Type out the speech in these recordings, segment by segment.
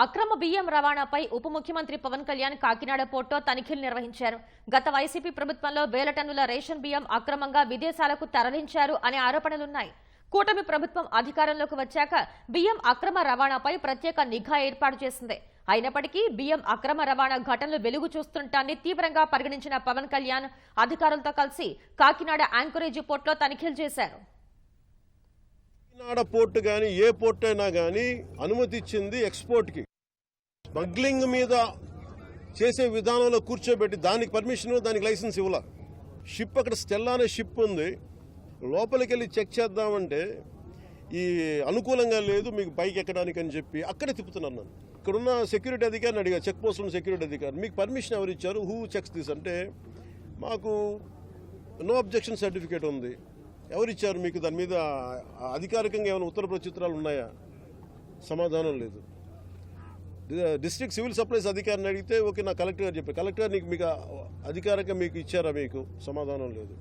అక్రమ బియ్యం రవాణాపై ఉప ముఖ్యమంత్రి పవన్ కళ్యాణ్ కాకినాడ పోర్టులో తనిఖీలు నిర్వహించారు. గత వైసీపీ ప్రభుత్వంలో వేల టన్నుల రేషన్ బియ్యం అక్రమంగా విదేశాలకు తరలించారు అనే ఆరోపణలున్నాయి. కూటమి ప్రభుత్వం అధికారంలోకి వచ్చాక బియ్యం అక్రమ రవాణాపై ప్రత్యేక నిఘా ఏర్పాటు చేసింది. అయినప్పటికీ బియ్యం అక్రమ రవాణా ఘటనలు వెలుగు చూస్తుండటాన్ని తీవ్రంగా పరిగణించిన పవన్ కళ్యాణ్ అధికారులతో కలిసి కాకినాడ యాంకరేజీ పోర్టులో తనిఖీలు చేశారు. కాకినాడ పోర్టు కానీ ఏ పోర్ట్ అయినా కానీ అనుమతి ఇచ్చింది ఎక్స్పోర్ట్కి. స్మగ్లింగ్ మీద చేసే విధానంలో కూర్చోబెట్టి దానికి పర్మిషన్ దానికి లైసెన్స్ ఇవ్వాల. షిప్ అక్కడ స్టెల్లా అనే షిప్ ఉంది. లోపలికి వెళ్ళి చెక్ చేద్దామంటే ఈ అనుకూలంగా లేదు మీకు బైక్ ఎక్కడానికి అని చెప్పి అక్కడే తిప్పుతున్నాను నన్ను. ఇక్కడున్న సెక్యూరిటీ అధికారిని అడిగా చెక్ పోస్ట్ ఉన్న సెక్యూరిటీ అధికారి మీకు పర్మిషన్ ఎవరు ఇచ్చారు హూ చెక్స్ దిస్ అంటే మాకు నో అబ్జెక్షన్ సర్టిఫికేట్ ఉంది. ఎవరు ఇచ్చారు మీకు దాని మీద అధికారికంగా ఏమైనా ఉత్తర ప్రత్యుత్తరాలు ఉన్నాయా? సమాధానం లేదు. డిస్ట్రిక్ట్ సివిల్ సప్లైస్ అధికారిని అడిగితే ఓకే నా కలెక్టర్ గారు చెప్పారు. కలెక్టర్ గారు నీకు మీకు అధికారికంగా మీకు ఇచ్చారా మీకు? సమాధానం లేదు.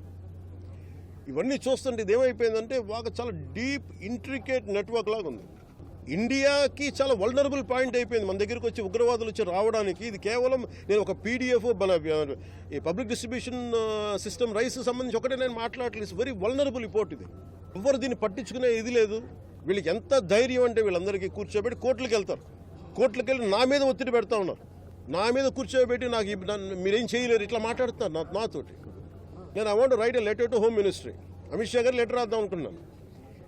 ఇవన్నీ చూస్తుంటే ఇది ఏమైపోయిందంటే చాలా డీప్ ఇంట్రికేట్ నెట్వర్క్ లాగా ఉంది ఇండియాకి చాలా వల్నరబుల్ పాయింట్ అయిపోయింది. మన దగ్గరికి వచ్చి ఉగ్రవాదులు వచ్చి రావడానికి ఇది కేవలం నేను ఒక పీడిఎఫ్ మన ఈ పబ్లిక్ డిస్ట్రిబ్యూషన్ సిస్టమ్ రైస్ సంబంధించి ఒకటే నేను మాట్లాడలేదు వెరీ వల్నరబుల్ రిపోర్ట్ ఇది. ఎవరు దీన్ని పట్టించుకునే ఇది లేదు. వీళ్ళకి ఎంత ధైర్యం అంటే వీళ్ళందరికీ కూర్చోబెట్టి కోర్టులకు వెళ్తారు. కోర్టులకు వెళ్ళి నా మీద ఒత్తిడి పెడతా ఉన్నారు. నా మీద కూర్చోబెట్టి నాకు నన్ను మీరేం చేయలేరు. ఇట్లా మాట్లాడుతున్నారు నా నాతోటి. నేను I want write a letter to home ministry Amit Shah garu letter రాద్దాం అనుకున్నాను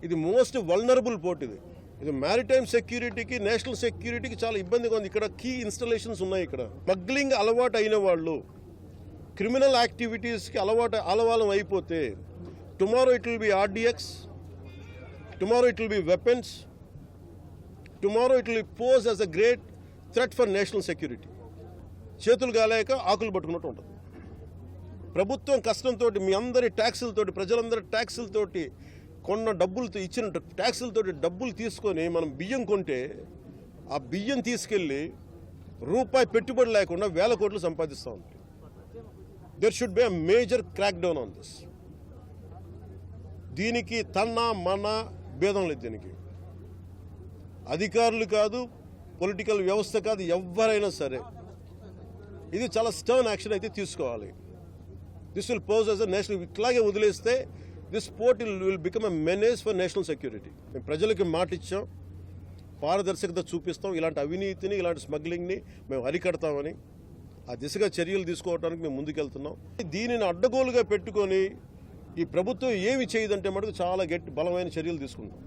ఇది మోస్ట్ వల్నరబుల్ పోర్ట్ ఇది. ఇది మ్యారిటైమ్ సెక్యూరిటీకి నేషనల్ సెక్యూరిటీకి చాలా ఇబ్బందిగా ఉంది. ఇక్కడ కీ ఇన్స్టలేషన్స్ ఉన్నాయి ఇక్కడ. స్మగ్లింగ్ అలవాటు అయిన వాళ్ళు క్రిమినల్ యాక్టివిటీస్కి అలవాటు అలవాలం అయిపోతే tomorrow it will be RDX tomorrow it will be weapons tomorrow it will pose as a great threat for national security చేతులు కాలేక ఆకులు పట్టుకున్నట్టు ఉంటుంది. ప్రభుత్వం కష్టంతో మీ అందరి ట్యాక్సులతోటి ప్రజలందరి ట్యాక్సులతోటి కొన్న డబ్బులతో ఇచ్చిన ట్యాక్సులతో డబ్బులు తీసుకొని మనం బియ్యం కొంటే ఆ బియ్యం తీసుకెళ్ళి రూపాయి పెట్టుబడి లేకుండా వేల కోట్లు సంపాదిస్తూ ఉంటాయి there should be a major crackdown on this దీనికి తన్న మన భేదం లేదు దీనికి. అధికారులు కాదు పొలిటికల్ వ్యవస్థ కాదు ఎవరైనా సరే ఇది చాలా స్టర్న్ యాక్షన్ అయితే తీసుకోవాలి. This will pose as a national ఇట్లాగే వదిలేస్తే this port will will become a menace for national security మేము ప్రజలకి మాట ఇచ్చాం పారదర్శకత చూపిస్తాం ఇలాంటి అవినీతిని ఇలాంటి స్మగ్లింగ్ని మేము అరికడతామని ఆ దిశగా చర్యలు తీసుకోవడానికి మేము ముందుకెళ్తున్నాం. దీనిని అడ్డగోలుగా పెట్టుకొని ఈ ప్రభుత్వం ఏమి చేయదంటే మటుకు చాలా గట్టి బలమైన చర్యలు తీసుకుంటాం